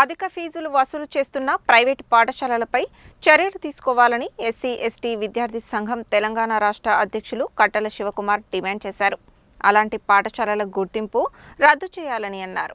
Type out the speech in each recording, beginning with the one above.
అధిక ఫీజులు వసూలు చేస్తున్న ప్రైవేటు పాఠశాలలపై చర్యలు తీసుకోవాలని ఎస్సీ ఎస్టీ విద్యార్థి సంఘం తెలంగాణ రాష్ట్ర అధ్యక్షులు కట్టల శివకుమార్ డిమాండ్ చేశారు. అలాంటి పాఠశాలల గుర్తింపు రద్దు చేయాలని అన్నారు.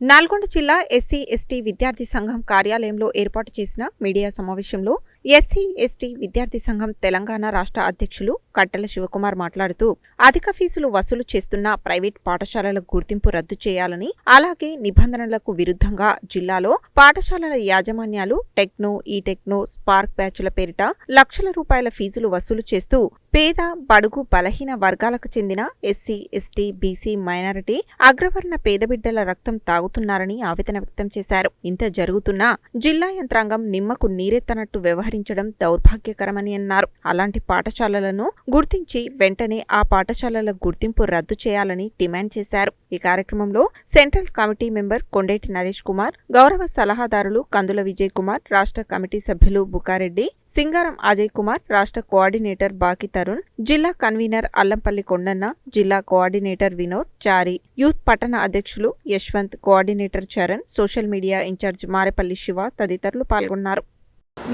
నల్గొండ జిల్లా ఎస్సీ ఎస్టీ విద్యార్థి సంఘం కార్యాలయంలో ఏర్పాటు చేసిన మీడియా సమావేశంలో ఎస్సీ ఎస్టీ విద్యార్థి సంఘం తెలంగాణ రాష్ట్ర అధ్యక్షులు కట్టెల శివకుమార్ మాట్లాడుతూ అధిక ఫీజులు వసూలు చేస్తున్న ప్రైవేట్ పాఠశాలల గుర్తింపు రద్దు చేయాలని అలాగే నిబంధనలకు విరుద్ధంగా జిల్లాలో పాఠశాలల యాజమాన్యాలు టెక్నో ఈ టెక్నో స్పార్క్ బ్యాచ్ల పేరిట లక్షల రూపాయల ఫీజులు వసూలు చేస్తూ పేద బడుగు బలహీన వర్గాలకు చెందిన ఎస్సీ ఎస్టీ బీసీ మైనారిటీ అగ్రవర్ణ పేద బిడ్డల రక్తం తాగుతున్నారని ఆవేదన వ్యక్తం చేశారు. ఇంత జరుగుతున్నా జిల్లా యంత్రాంగం నిమ్మకు నీరెత్తనట్టు వ్యవహరించడం దౌర్భాగ్యకరమని అన్నారు. అలాంటి పాఠశాలలను గుర్తించి వెంటనే ఆ పాఠశాలల గుర్తింపు రద్దు చేయాలని డిమాండ్ చేశారు. ఈ కార్యక్రమంలో central committee member Kondeti Naresh Kumar గౌరవ సలహాదారులు కందుల విజయ్ కుమార్ రాష్ట్ర కమిటీ సభ్యులు బుకారెడ్డి సింగారం అజయ్ కుమార్ రాష్ట్ర కోఆర్డినేటర్ బాకి తరుణ్ జిల్లా కన్వీనర్ అల్లంపల్లి కొండన్న జిల్లా కోఆర్డినేటర్ వినోద్ చారి యూత్ పట్టణ అధ్యక్షులు Yashwant coordinator Charan social media in charge Marepalli Siva తదితరులు పాల్గొన్నారు.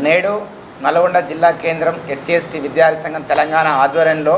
నేడు నల్గొండ జిల్లా కేంద్రం ఎస్సీ ఎస్టీ విద్యార్థి సంఘం తెలంగాణ ఆధ్వర్యంలో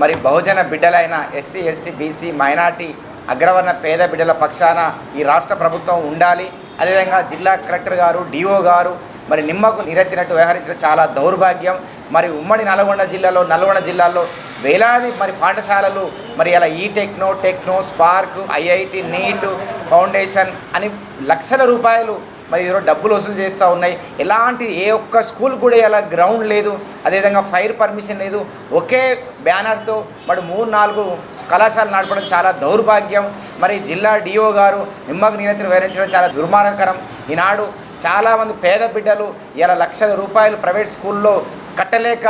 మరి బహుజన బిడ్డలైన ఎస్సీ ఎస్టీ బీసీ మైనార్టీ అగ్రవర్ణ పేద బిడ్డల పక్షాన ఈ రాష్ట్ర ప్రభుత్వం ఉండాలి. అదేవిధంగా జిల్లా కలెక్టర్ గారు డిఓ గారు మరి నిమ్మకు నీరెత్తినట్టు వ్యవహరించడం చాలా దౌర్భాగ్యం. మరి ఉమ్మడి నల్గొండ జిల్లాలో నల్గొండ జిల్లాలో వేలాది మరి పాఠశాలలు మరి అలా ఈ techno techno spark IIT NEET foundation అని లక్షల రూపాయలు మరి ఈరోజు డబ్బులు వసూలు చేస్తూ ఉన్నాయి. ఎలాంటి ఏ ఒక్క స్కూల్ కూడా ఇలా గ్రౌండ్ లేదు. అదేవిధంగా ఫైర్ పర్మిషన్ లేదు. ఒకే బ్యానర్తో మరి మూడు నాలుగు కళాశాలలు నడపడం చాలా దౌర్భాగ్యం. మరి జిల్లా డిఓ గారు నిమ్మకు నియంత్రణ వివరించడం చాలా దుర్మార్గకరం. ఈనాడు చాలామంది పేద బిడ్డలు ఇలా లక్షల రూపాయలు ప్రైవేట్ స్కూల్లో కట్టలేక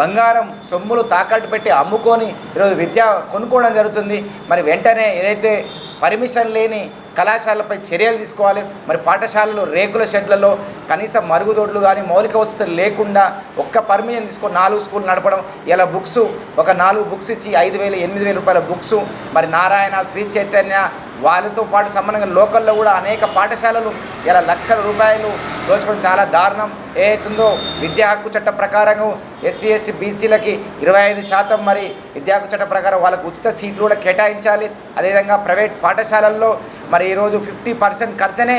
బంగారం సొమ్ములు తాకట్టు పెట్టి అమ్ముకొని ఈరోజు విద్య కొనుక్కోవడం జరుగుతుంది. మరి వెంటనే ఏదైతే పర్మిషన్ లేని కళాశాలపై చర్యలు తీసుకోవాలి. మరి పాఠశాలలు రేకుల షెడ్లలో కనీసం మరుగుదొడ్లు కానీ మౌలిక వసతులు లేకుండా ఒక్క పర్మిషన్ తీసుకొని నాలుగు స్కూల్ నడపడం ఇలా బుక్స్ ఒక నాలుగు బుక్స్ ఇచ్చి ఐదు వేలు ఎనిమిది వేల రూపాయల బుక్స్ మరి నారాయణ శ్రీ చైతన్య వాళ్ళతో పాటు సంబంధంగా లోకల్లో కూడా అనేక పాఠశాలలు ఇలా లక్షల రూపాయలు దోచుకోవడం చాలా దారుణం. ఏదైతుందో విద్యా హక్కు చట్ట ప్రకారం ఎస్సీ ఎస్టీ బీసీలకి ఇరవై ఐదు శాతం మరి విద్యా హక్కు చట్ట ప్రకారం వాళ్ళకు ఉచిత సీట్లు కూడా కేటాయించాలి. అదేవిధంగా ప్రైవేట్ పాఠశాలల్లో మరి ఈరోజు ఫిఫ్టీ పర్సెంట్ కడితేనే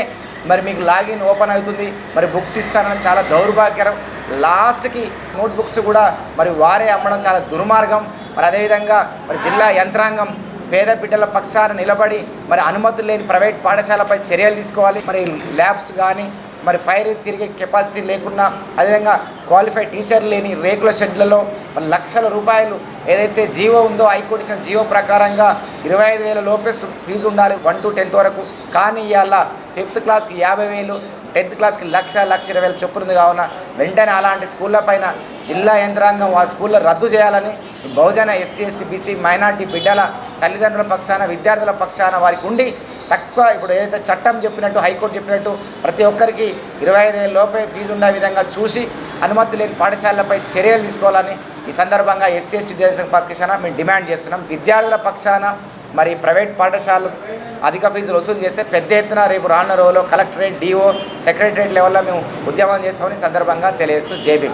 మరి మీకు లాగిన్ ఓపెన్ అవుతుంది. మరి బుక్స్ ఇస్తానని చాలా దౌర్భాగ్యకరం. లాస్ట్కి నోట్ బుక్స్ కూడా మరి వారే అమ్మడం చాలా దుర్మార్గం. మరి అదేవిధంగా మరి జిల్లా యంత్రాంగం పేద బిడ్డల పక్షాన నిలబడి మరి అనుమతులు లేని ప్రైవేట్ పాఠశాలపై చర్యలు తీసుకోవాలి. మరి ల్యాబ్స్ కానీ మరి ఫైర్ తిరిగే కెపాసిటీ లేకుండా అదేవిధంగా క్వాలిఫైడ్ టీచర్ లేని రేకుల షెడ్లలో మరి లక్షల రూపాయలు ఏదైతే జీవో ఉందో హైకోర్టు ఇచ్చిన జీవో ప్రకారంగా ఇరవై ఐదు వేల లోపే ఫీజు ఉండాలి వన్ టు టెన్త్ వరకు. కానీ ఇవాళ ఫిఫ్త్ క్లాస్కి యాభై వేలు టెన్త్ క్లాస్కి లక్ష లక్ష ఇరవై వేలు చొప్పున కావున వెంటనే అలాంటి స్కూళ్ళ పైన జిల్లా యంత్రాంగం ఆ స్కూల్లో రద్దు చేయాలని Bahujan SC ST BC minority బిడ్డల తల్లిదండ్రుల పక్షాన విద్యార్థుల పక్షాన వారికి ఉండి తక్కువ ఇప్పుడు ఏదైతే చట్టం చెప్పినట్టు హైకోర్టు చెప్పినట్టు ప్రతి ఒక్కరికి ఇరవై ఐదు వేల లోపే ఫీజు ఉండే విధంగా చూసి అనుమతి లేని పాఠశాలలపై చర్యలు తీసుకోవాలని ఈ సందర్భంగా ఎస్సీ ఎస్టీ దేశం పక్షాన మేము డిమాండ్ చేస్తున్నాం. విద్యార్థుల పక్షాన మరి ప్రైవేట్ పాఠశాలలు అధిక ఫీజులు వసూలు చేస్తే పెద్ద ఎత్తున రేపు రానున్న రోజులో కలెక్టరేట్ డిఓ సెక్రటరేట్ లెవెల్లో మేము ఉద్యమం చేస్తామని సందర్భంగా తెలియజేస్తూ జేబీ